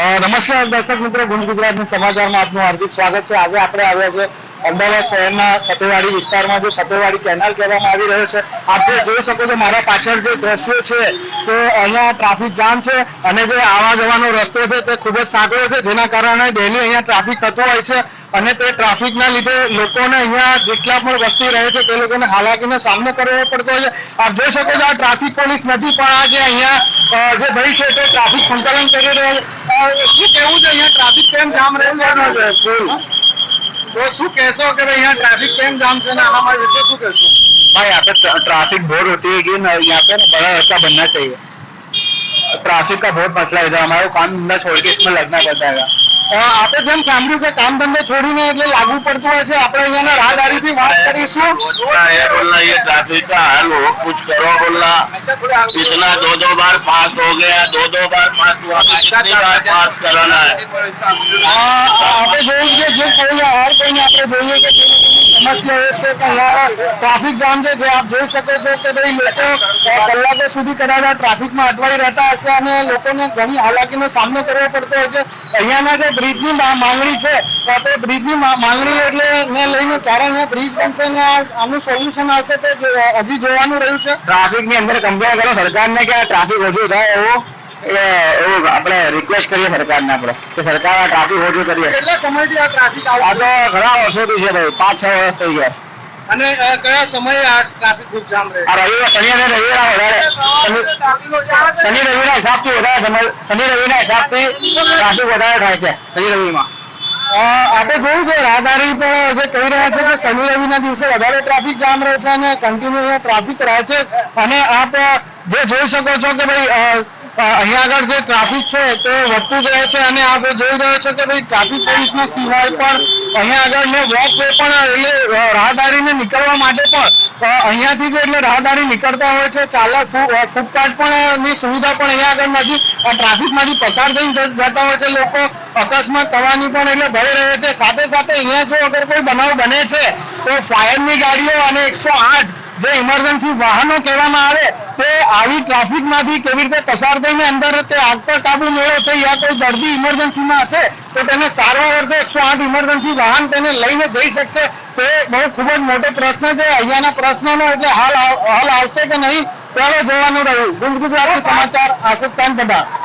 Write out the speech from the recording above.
નમસ્કાર દર્શક મિત્રો ગુંજ ગુજરાતના સમાચારમાં આપનું હાર્દિક સ્વાગત છે. આજે આપણે આવ્યા છે અમદાવાદ શહેરના ફતેવાડી વિસ્તારમાં, જે ફતેવાડી કેનાલ કહેવામાં આવી રહ્યો છે. આપ જોઈ શકો છો, મારા પાછળ જે દ્રશ્યો છે, તો અહીંયા ટ્રાફિક જામ છે અને જે આવવા જવાનો રસ્તો છે, તે ખૂબ જ સાંકડો છે, જેના કારણે ડેલી અહીંયા ટ્રાફિક થતો હોય છે અને તે ટ્રાફિકના લીધે લોકોને અહીંયા જેટલા પણ વસ્તી રહે છે, તે લોકોને હાલાકીનો સામનો કરવો પડતો હોય છે. આપ જોઈ શકો છો, આ ટ્રાફિક પોલીસ નથી, પણ આ જે અહીંયા જે ભાઈ છે, તે ટ્રાફિક સંકલન કરી રહ્યો છે. શું કહેવું છે અહીંયા ટ્રાફિક કેમ જામ રહેવાનો છે ફૂલ તો શું કહેશો કે ભાઈ અહીંયા ટ્રાફિક કેમ જામ છે ને આના માટે વિશે શું કહેશો भाई यहाँ पे ट्रा- ट्रैफिक बहुत होती है कि न- यहाँ पे ना बड़ा रास्ता बनना चाहिए ट्रैफिक का बहुत मसला है इधर हमारे को काम धंधा छोड़ के इसमें लगना पड़ता है અ, આપણે જેમ સાંભળ્યું કે કામ ધંધો છોડીને એટલે લાગુ પડતું હોય છે આપણે અહીંયાના રાહદારીથી વાત કરીશું रोजगार है बोलना ये ट्रैफिक का हल हो कुछ करो बोलना इतना दो दो बार पास हो गया दो दो बार पास हुआ कितनी बार पास कराना है આ આપણે જોયું કે જે કોઈ હર કોઈને આપણે જોઈએ કે તેની તેની સમસ્યા એ છે કે ટ્રાફિક જામ છે, જે આપ જોઈ શકો છો કે ભાઈ લોકો કલાકો સુધી કદાચ ટ્રાફિકમાં અટવાઈ રહેતા હશે અને લોકોને ઘણી હાલાકીનો સામનો કરવો પડતો હોય છે. અહીંયાના જે બ્રિજની માંગણી છે, તો બ્રિજની માંગણી એટલે ને લઈને અહીંયા બ્રિજ બનશે ને આનું સોલ્યુશન આવશે તે હજી જોવાનું રહ્યું છે. ટ્રાફિકની અંદર કમ્પ્લેન કરો, સરકારને કે ટ્રાફિક ઓછું થાય એવું? એ એવું આપણે રિક્વેસ્ટ કરીએ સરકારને આપણે કે સરકાર આ ટ્રાફિક ઓછું કરીએ. કેટલા સમયથી આ ટ્રાફિક આ તો ઘણા વર્ષોથી છે ભાઈ પાંચ છ વર્ષ થઈ ગયા. અને કયા સમયે આ ટ્રાફિક ખૂબ જામ રહે આ રવિવાર શનિ અને રવિવાર વધારે. શનિ શનિ રવિના હિસાબથી વધારે સમય શનિ રવિના હિસાબથી ટ્રાફિક વધારે થાય છે શનિ રવિમાં. અ, આપણે જોયું છે, રાહદારી પણ કહી રહ્યા છે કે શનિ રવિના દિવસે વધારે ટ્રાફિક જામ રહે છે અને કન્ટિન્યુ ટ્રાફિક રહે છે. અને આપ જે જોઈ શકો છો કે ભાઈ અહીંયા આગળ જે ટ્રાફિક છે, તે વધતું જ રહે છે અને આપ જોઈ રહ્યો છો કે ભાઈ ટ્રાફિક પોલીસના સિવાય પણ અહીંયા આગળ મેં વોક વે પણ એટલે રાહદારીને નીકળવા માટે પણ અહીંયાથી જે એટલે રાહદારી નીકળતા હોય છે, ચાલક ફૂટપાથ પણ ની સુવિધા પણ અહીંયા આગળ નથી. ટ્રાફિકમાંથી પસાર થઈને જતા હોય છે લોકો. અકસ્માત થવાની પણ એટલે ભય રહે છે. સાથે સાથે અહીંયા જો અગર કોઈ બનાવ બને છે, તો ફાયરની ગાડીઓ અને એકસો આઠ જે ઇમરજન્સી વાહનો કહેવામાં આવે, તે આવી ટ્રાફિકમાંથી કેવી રીતે પસાર થઈને અંદર તે આગ પર કાબુ મેળવો છે યા કોઈ દર્દી ઇમરજન્સીમાં હશે તો તેને સારવાર અર્થે એકસો આઠ ઇમરજન્સી વાહન તેને લઈને જઈ શકશે. તે બહુ ખૂબ જ મોટો પ્રશ્ન છે. અહીંયાના પ્રશ્નનો એટલે હાલ હાલ આવશે કે નહીં, ત્યારે જોવાનું રહ્યું. ગુંજ ગુજરાતી સમાચાર આસિફ ખાન પઠાણ